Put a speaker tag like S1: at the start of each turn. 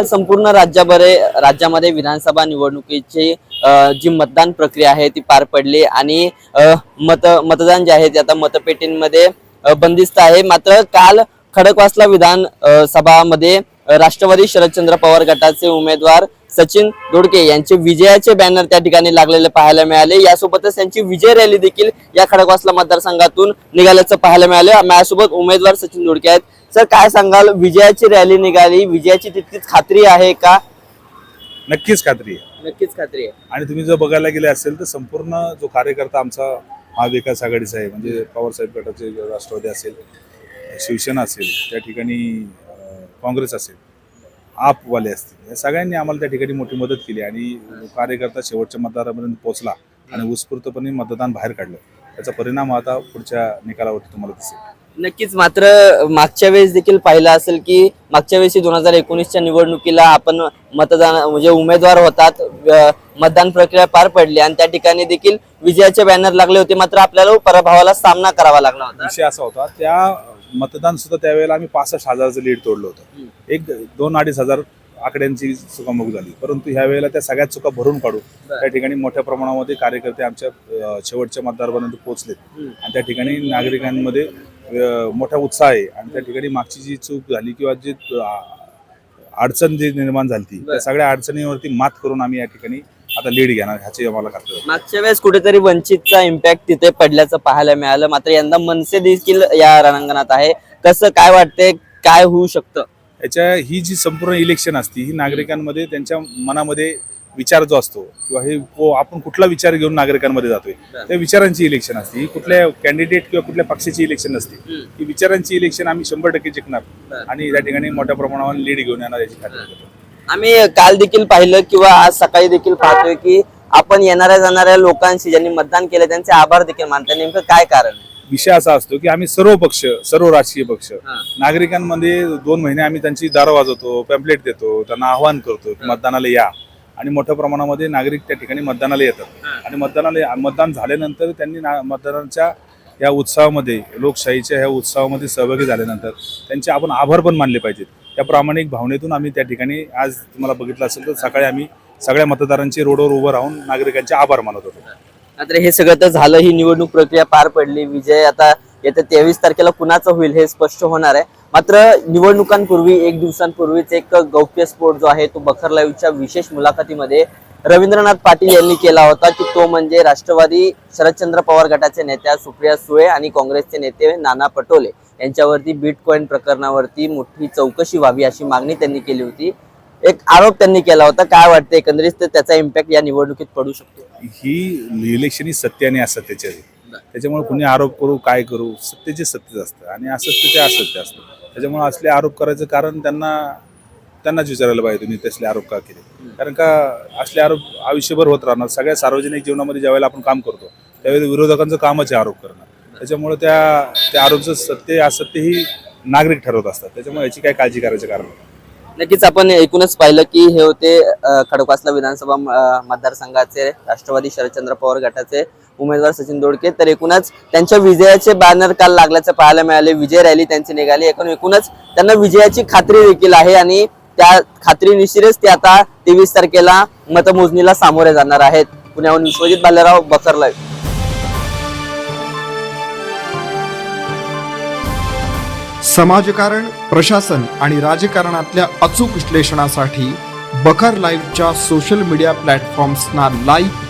S1: काल संपूर्ण राज्याभरे राज्यामध्ये विधानसभा निवडणुकीची जी मतदान प्रक्रिया आहे ती पार पडली आणि मत मतदान जे आहे ते आता मतपेटींमध्ये बंदिस्त आहे. मात्र काल खडकवासला विधान सभामध्ये राष्ट्रवादी शरदचंद्र पवार गटाचे उमेदवार सचिन दोडके यांचे विजयाचे बॅनर त्या ठिकाणी लागलेले पाहायला मिळाले. यासोबतच त्यांची विजय रॅली देखील या खडकवासला मतदारसंघातून निघाल्याचं पाहायला मिळाले. माझ्यासोबत उमेदवार सचिन दोडके आहेत. सर काय सांगाल? विजयाची रॅली निघाली. विजयाची तितकीच खात्री आहे का?
S2: नक्कीच खात्री आहे.
S1: नक्कीच खात्री आहे.
S2: आणि तुम्ही जर बघायला गेले असेल तर संपूर्ण जो कार्यकर्ता आमचा महाविकास आघाडीचा आहे म्हणजे पवारसाहेब गटाचे राष्ट्रवादी असेल शिवसेना असेल त्या ठिकाणी काँग्रेस असेल आपवाले असतील. या सगळ्यांनी आम्हाला त्या ठिकाणी मोठी मदत केली आणि कार्यकर्ता शेवटच्या मतदारापर्यंत पोहोचला आणि उत्स्फूर्तपणे मतदान बाहेर काढलं. त्याचा परिणाम आता पुढच्या निकालावरती तुम्हाला दिसेल.
S1: नक्कीच मात्र मागच्या वेळेस देखील पाहिलं असेल की मागच्या वेळेस दोन हजार एकोणीसच्या निवडणुकीला आपण मतदान म्हणजे उमेदवार होतात मतदान प्रक्रिया पार पडली आणि त्या ठिकाणी देखील विजयाचे बॅनर लागले होते मात्र आपल्याला पराभवाला सामना करावा लागला होता.
S2: विषय असा होता त्या मतदान सुद्धा त्यावेळेला आम्ही पासष्ट हजाराचं लीड तोडलं होतं. एक दोन अडीच हजार आकड्यांची चुकामुक झाली परंतु ह्या वेळेला त्या सगळ्यात चुका भरून काढू त्या ठिकाणी मोठ्या प्रमाणामध्ये कार्यकर्ते आमच्या शेवटच्या मतदारपर्यंत पोहोचलेत. आणि त्या ठिकाणी नागरिकांमध्ये मोठा उत्साह आहे आणि त्या ठिकाणी मागची जी चूक झाली किंवा जी अडचण जी निर्माण झाली
S1: बरं.
S2: त्या सगळ्या अडचणीवरती मात करून आम्ही या ठिकाणी आता लीड घेणार ह्याची आम्हाला खात्री.
S1: मागच्या वेळेस कुठेतरी वंचितचा इम्पॅक्ट तिथे पडल्याचं पाहायला मिळालं मात्र यंदा मनसे देखील या रणांगणात आहे कसं काय वाटतंय काय होऊ शकतं
S2: याच्या ही जी संपूर्ण इलेक्शन असते ही नागरिकांमध्ये त्यांच्या मनामध्ये विचार जो असतो किंवा हे आपण कुठला विचार घेऊन नागरिकांमध्ये जातोय त्या विचारांची इलेक्शन असते. ही कुठल्या कॅन्डिडेट किंवा कुठल्या पक्षाची इलेक्शन नसते. ही विचारांची इलेक्शन आम्ही शंभर टक्के जिंकणार. आणि त्या ठिकाणी मोठ्या प्रमाणावर लीड घेऊन येणार याची खात्री करतो.
S1: आम्ही काल देखील पाहिलं किंवा आज सकाळी देखील पाहतोय की आपण येणाऱ्या जाणाऱ्या लोकांशी ज्यांनी मतदान केलं त्यांचे आभार देखील मानतात. नेमकं काय कारण?
S2: विषय असा असतो की आम्ही सर्व पक्ष सर्व राजकीय पक्ष नागरिकांमध्ये दोन महिने आम्ही त्यांची दारं वाजवतो पॅम्पलेट देतो त्यांना आवाहन करतो की मतदानाला या. आणि मोठ्या प्रमाणामध्ये नागरिक त्या ठिकाणी मतदानाला येतात. आणि मतदानाला मतदान झाल्यानंतर त्यांनी ना- मतदानाच्या या उत्सवामध्ये लोकशाहीच्या ह्या उत्सवामध्ये सहभागी झाल्यानंतर त्यांचे आपण आभार पण मानले पाहिजेत. त्या प्रामाणिक भावनेतून आम्ही त्या ठिकाणी आज तुम्हाला बघितलं असेल तर सकाळी आम्ही सगळ्या मतदारांचे रोडवर उभं राहून नागरिकांचे आभार मानत होतो.
S1: मात्र हे सगळं तर झालं ही निवडणूक प्रक्रिया पार पडली. विजय आता येत्या तेवीस तारखेला कुणाचा होईल हे स्पष्ट होणार आहे. मात्र निवडणुकांपूर्वी एक दिवसांपूर्वीच एक गौप्यस्फोट जो आहे तो बखर लाईव्हच्या विशेष मुलाखतीमध्ये रवींद्रनाथ पाटील यांनी केला होता की तो म्हणजे राष्ट्रवादी शरदचंद्र पवार गटाचे नेत्या सुप्रिया सुळे आणि काँग्रेसचे नेते नाना पटोले. यांच्यावरती बिटकॉईन प्रकरणावरती मोठी चौकशी व्हावी अशी मागणी त्यांनी केली होती. एक आरोप त्यांनी केला होता. काय वाटतं एकंदरीत तर त्याचा इम्पॅक्ट या निवडणुकीत पडू शकतो
S2: ही इलेक्शन ही सत्य आणि असत्याची त्याच्यामुळे कुणी आरोप करू काय करू सत्तेचे सत्यच असतं. आणि असत्य ते असत्य असतं. त्याच्यामुळे असले आरोप करायचं कारण त्यांना त्यांनाच विचारायला पाहिजे तुम्ही तसले आरोप का केले. कारण का असले आरोप आयुष्यभर होत राहणार. सगळ्या सार्वजनिक जीवनामध्ये ज्यावेळेला आपण काम करतो त्यावेळी विरोधकांचं कामच आहे आरोप करणं. त्याच्यामुळे त्या त्या आरोपचं सत्य असत्य ही नागरिक ठरवत असतात. त्याच्यामुळे याची काय काळजी करायचं कारण
S1: नक्कीच आपण एकूणच पाहिलं की हे होते खडकवासला विधानसभा मतदारसंघाचे राष्ट्रवादी शरदचंद्र पवार गटाचे उमेदवार सचिन दोडके. तर एकूणच त्यांच्या विजयाचे बॅनर काल लागल्याचं पाहायला मिळाले. विजय रॅली त्यांची निघाली. एकूण एकूणच त्यांना विजयाची खात्री देखील आहे आणि त्या खात्री निश्चितच ते आता तेवीस तारखेला मतमोजणीला सामोरे जाणार आहेत. पुण्याहून विश्वजित बालेराव बकरला
S3: समाजकारण प्रशासन आणि राजकारणातल्या अचूक विश्लेषणासाठी बखर लाईव्हच्या सोशल मीडिया प्लॅटफॉर्म्सना लाईक